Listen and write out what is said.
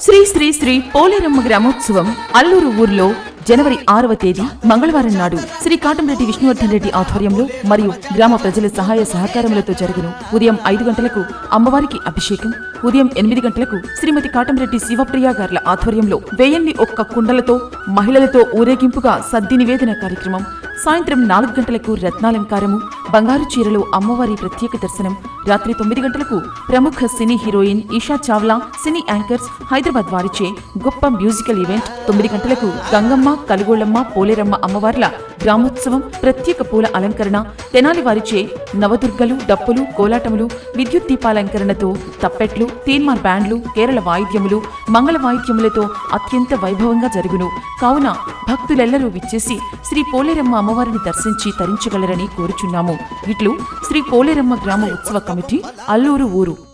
శ్రీ శ్రీ శ్రీ పోలేరమ్మ గ్రామోత్సవం అల్లూరు ఊర్లో జనవరి ఆరవ తేదీ మంగళవారం నాడు శ్రీ కాటంరెడ్డి విష్ణువర్ధన్ రెడ్డి ఆధ్వర్యంలో మరియు గ్రామ ప్రజల సహాయ సహకారములతో జరుగును ఉదయం ఐదు గంటలకు అమ్మవారికి అభిషేకం ఉదయం ఎనిమిది గంటలకు శ్రీమతి కాటంరెడ్డి శివప్రియ గార్ల ఆధ్వర్యంలో వేయన్ని ఒక్క కుండలతో మహిళలతో ఊరేగింపుగా సద్ది నివేదన కార్యక్రమం సాయంత్రం నాలుగు గంటలకు రత్నాలంకారము బంగారు చీరలో అమ్మవారి ప్రత్యేక దర్శనం. రాత్రి తొమ్మిది గంటలకు ప్రముఖ cine heroine Esha Chawla cine anchors Hyderabad వారిచే గొప్ప మ్యూజికల్ ఈవెంట్ తొమ్మిది గంటలకు గంగమ్మ కలుగోళమ్మ పోలేరమ్మ అమ్మవార్ల గ్రామోత్సవం ప్రత్యేక పూల అలంకరణ తెనాలి వారిచే నవదుర్గలు డప్పులు కోలాటములు విద్యుత్ దీపాలంకరణతో తప్పెట్లు తీన్మార్ బ్యాండ్లు కేరళ వాయిద్యములు మంగళ వాయిద్యములతో అత్యంత వైభవంగా జరుగును. కావున భక్తులెల్లరూ విచ్చేసి శ్రీ పోలేరమ్మ అమ్మవారిని దర్శించి తరించగలరని కోరుచున్నాము. ఇట్లు శ్రీ పోలేరమ్మ గ్రామ ఉత్సవ కమిటీ అల్లూరు ఊరు.